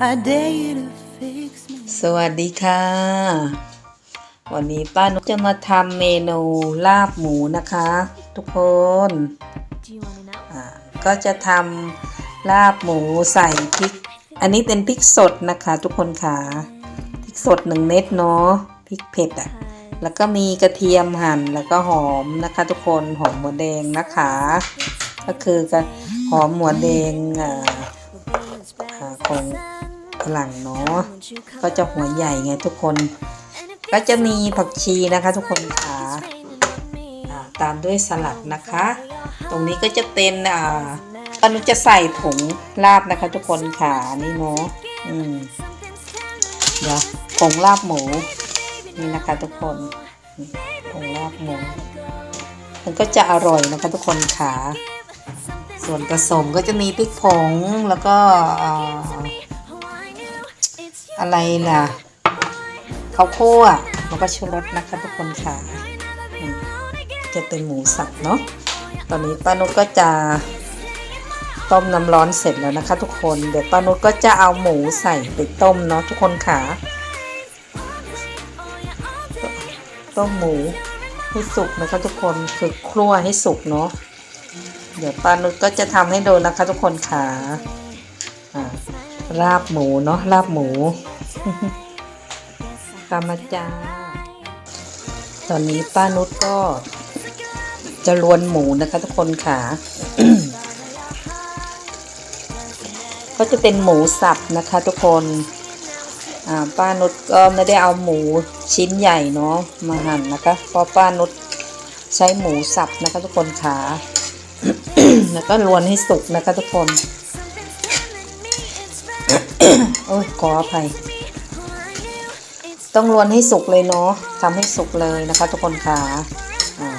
สวัสดีค่ะ วันนี้ป้านุกจะมาทำเมนูลาบหมูนะคะ ทุกคน Do you want to know? อ่าก็จะทำลาบหมูใส่พริก อันนี้เป็นพริกสดนะคะ ทุกคนค่ะ พริกสดหนึ่งเม็ดเนาะ พริกเผ็ดอะ แล้วก็มีกระเทียมหั่น แล้วก็หอมนะคะ ทุกคน หอมหัวแดงนะคะ ก็คือกระหอมหัวแดงอ่าอ่าของ ฝรั่งเนาะก็จะหัวใหญ่ไงทุกคน ก็จะมีผักชีนะคะทุกคนค่ะตามด้วยสลัดนะคะ ตรงนี้ก็จะเป็นอ่าปานุจะใส่ผงลาบนะคะ ทุกคนค่ะนี่เนาะอืมเดี๋ยวผงลาบหมูนี่นะคะทุกคนผงลาบหมูมันก็จะอร่อยนะคะทุกคนค่ะส่วนผสมก็จะมีพริกผงแล้วก็ อะไรล่ะข้าวคั่วแล้วก็ชูรสนะคะทุกคนค่ะ จะเป็นหมูสับเนาะตอนนี้ป้านุชก็จะต้มน้ำร้อนเสร็จแล้วนะคะ ทุกคนเดี๋ยวป้านุชก็จะเอาหมูใส่ไปต้มเนาะทุกคนค่ะ ต้มหมูให้สุกนะคะ ทุกคนคือครั่วให้สุกเนาะเดี๋ยวป้านุชก็จะทำให้ดูนะคะ ทุกคนค่ะอ่า ลาบหมูเนาะลาบหมูตามมาจ้า ตอนนี้ป้านุชก็ จะลวนหมูนะคะทุกคนค่ะก็จะเป็นหมูสับนะคะ ทุกคนอ่าป้านุชก็ไม่ได้เอาหมูชิ้นใหญ่เนาะมาหั่นนะคะเพราะป้านุชใช้หมูสับนะคะ ทุกคนค่ะแล้วก็ลวนให้สุกนะคะ ทุกคน โอ้ยขออภัย ต้องลวนให้สุกเลยเนาะทำให้สุกเลยนะคะ ทุกคนค่ะอ่า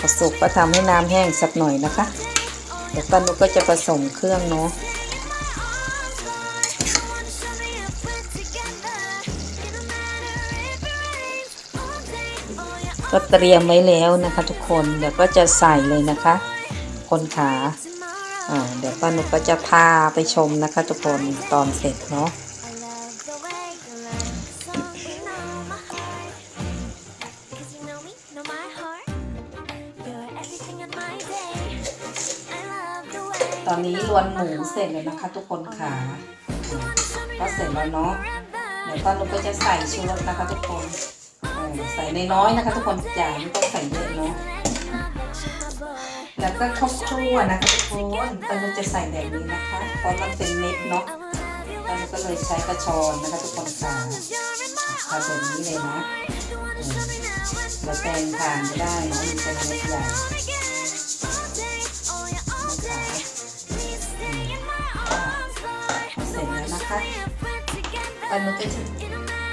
พอสุกก็ทำให้น้ำแห้งสักหน่อยนะคะ เดี๋ยวป้านุก็จะผสมเครื่องเนาะก็เตรียมไว้แล้วนะคะ ทุกคนเดี๋ยวก็จะใส่เลยนะคะ คนขา เดี๋ยวป้านุก็จะพาไปชมนะคะทุกคนตอนเสร็จเนาะตอนนี้ลวนหมูเสร็จแล้วนะคะทุกคนค่ะก็เสร็จแล้วเนาะเดี๋ยวป้านุก็จะใส่ชูรสนะคะทุกคนใส่น้อยๆนะคะทุกคนอย่าไม่ต้องใส่เยอะเนาะ แล้วก็ข้าวคั่วนะคะทุกคนป้าจะใส่แบบนี้นะคะ เพราะมันเป็นเม็ดเนาะป้าก็เลยใช้กระชอนนะคะทุกคนค่ะทำแบบนี้เลยนะเออแล้วแตงทานก็ได้นะมันเป็นเม็ดใหญ่นะคะเสร็จแล้วนะคะปานุชก็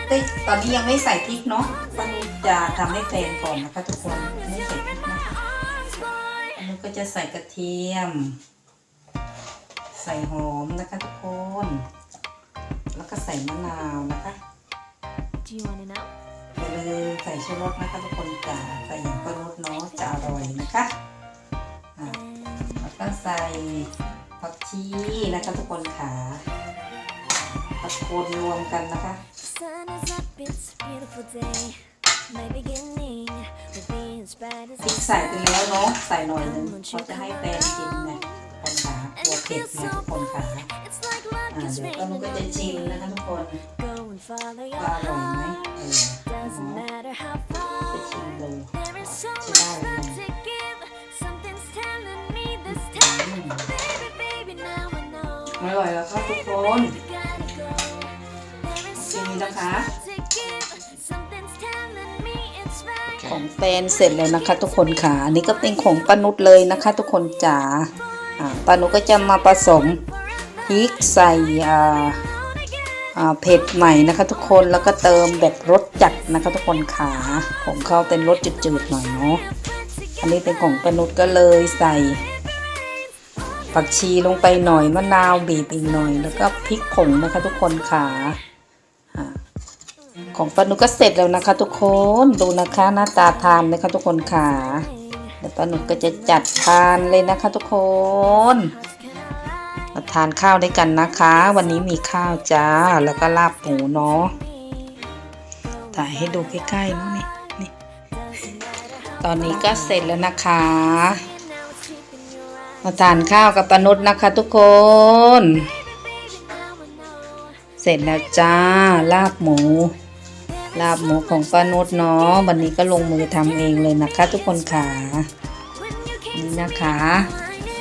จะตอนนี้ยังไม่ใส่พริกเนาะปานุชจะทำให้แฟนก่อนนะคะทุกคนไม่ใส่พริก จะใส่กระเทียม ใส่หอมนะคะทุกคน แล้วก็ใส่มะนาวนะคะ Do you want to know? อย่าลืมใส่ชูรสนะคะทุกคนจ้าใส่อย่างปานุชเนาะจะอร่อยนะคะอะแล้วก็ใส่ผักชีนะคะทุกคนค่ะตะโกนรวมกันนะคะ Sun is up, it's a beautiful day. My beginning พริก the ใส่ไปแล้วเนาะใส่หน่อยนึงเพราะจะให้แฟนกินไงคนขาตัวเผ็ดไงทุกคนขา It's like love อ่า is เดี๋ยวก็นุกก็จะชิม raining. นะคะทุกคน Go and follow ว่า your อร่อยไหม heart. เออ Doesn't matter how จะ far. ชิมดู There is so จะ much ได้ไหม love to give. Something's telling me this time. Baby, baby, now I know. อร่อยแล้วครับทุกคน Gotta go. There is so นี่ much นะคะ ของแฟนเสร็จแล้วนะคะ ทุกคนค่ะอันนี้ก็เป็นของปนุชเลยนะคะ ทุกคนจ๋าปนุก็จะมาผสมพริกใส่เผ็ดใหม่นะคะ ทุกคนแล้วก็เติมแบบรสจัดนะคะ ทุกคนขาของเขาเป็นรสจืดๆหน่อยเนาะอันนี้เป็นของปนุชก็เลยใส่ผักชีลงไปหน่อยมะนาวบีบอีกหน่อย แล้วก็พริกผงนะคะ ทุกคนขาอ่า ของปานุก็เสร็จแล้วนะคะ ทุกคนดูนะคะหน้าตาทานนะคะทุกคนค่ะเดี๋ยวปานุก็จะจัดทานเลยนะคะ ทุกคนมาทานข้าวด้วยกันนะคะ วันนี้มีข้าวจ้าแล้วก็ลาบหมูเนาะถ่ายให้ดูใกล้ๆเนาะนี่นี่ตอนนี้ก็เสร็จแล้วนะคะ มาทานข้าวกับปนุษนะคะ ทุกคน เสร็จแล้วจ้าลาบหมู ลาบหมูของป้านุชเนาะวันนี้ก็ลงมือทำเองเลยนะคะ ทุกคนค่ะนี่นะคะ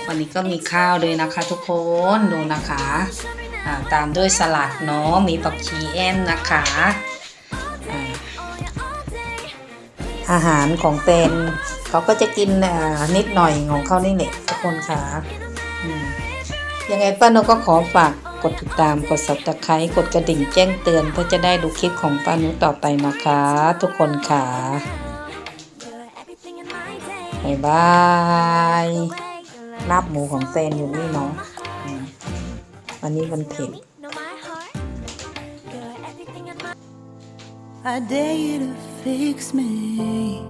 วันนี้ก็มีข้าวด้วยนะคะ ทุกคนดูนะคะตามด้วยสลัดเนาะมีผักชีแอนนะคะอาอาหารของเตนเขาก็จะกินนิดหน่อยของเขานี่แหละทุกคนค่ะยังไงป้านุชก็ขอฝาก กดติดตามกด subscribe กดกระดิ่งแจ้งเตือนเพื่อจะได้ดูคลิปของป้านุต่อไปนะคะ ทุกคนค่ะบ๊ายบายลาบหมูของเซนอยู่นี่เนาะอันนี้มันเผ็ด Know my heart. You're everything in my I dare you to fix me.